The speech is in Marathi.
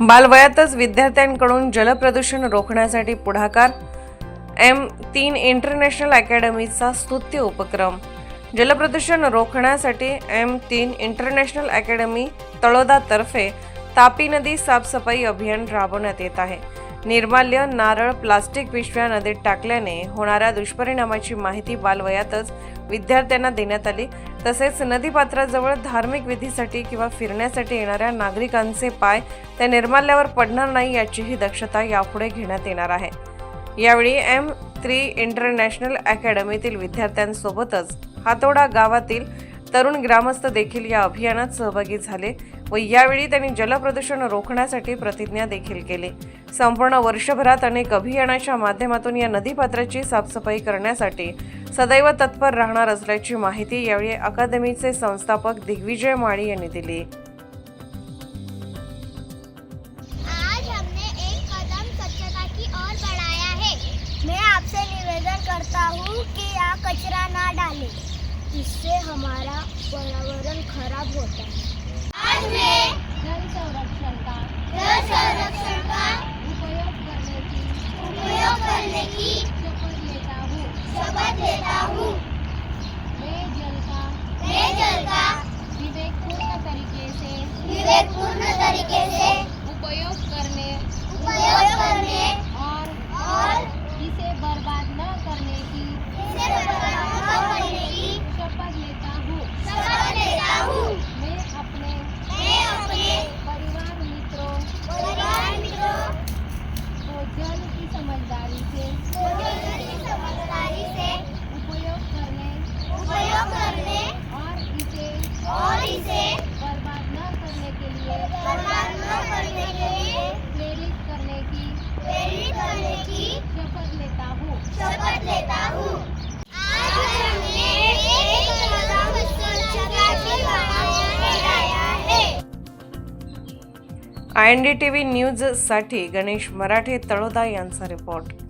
बालवयातच विद्यार्थ्यांकडून जलप्रदूषण रोखण्यासाठी पुढाकार. एम तीन इंटरनॅशनल अकॅडमीचा स्तुत्य उपक्रम. जलप्रदूषण रोखण्यासाठी एम तीन इंटरनॅशनल अकॅडमी तळोदातर्फे तापी नदी साफसफाई अभियान राबवण्यात येत आहे. निर्माल्य नारळ प्लास्टिक पिशव्या नदीत टाकल्याने होणाऱ्या दुष्परिणामाची माहिती बालवयातच विद्यार्थ्यांना देण्यात आली. तसेच नदीपात्राजवळ धार्मिक विधीसाठी किंवा फिरण्यासाठी येणाऱ्या नागरिकांचे पाय त्या निर्माल्यावर पडणार नाही याचीही दक्षता यापुढे घेण्यात येणार आहे. यावेळी एम थ्री इंटरनॅशनल अकॅडमीतील विद्यार्थ्यांसोबतच हातोडा गावातील तरुण ग्रामस्थ देखील या अभियानात सहभागी झाले. व यावेळी त्यांनी जलप्रदूषण रोखण्यासाठी प्रतिज्ञा देखील केली. संपूर्ण वर्षभरात अनेक अभियानाच्या माध्यमातून या नदीपात्राची साफसफाई करण्यासाठी सदैव तत्पर राहणार असल्याची माहिती यावेळी अकादमीचे संस्थापक दिग्विजय माळी यांनी दिली. करता हूँ कि यहाँ कचरा ना डालें। इससे हमारा पर्यावरण खराब होता है। आज मैं जल संरक्षण का I N D T V न्यूजसाठी गणेश मराठे तळोदा यांचा रिपोर्ट.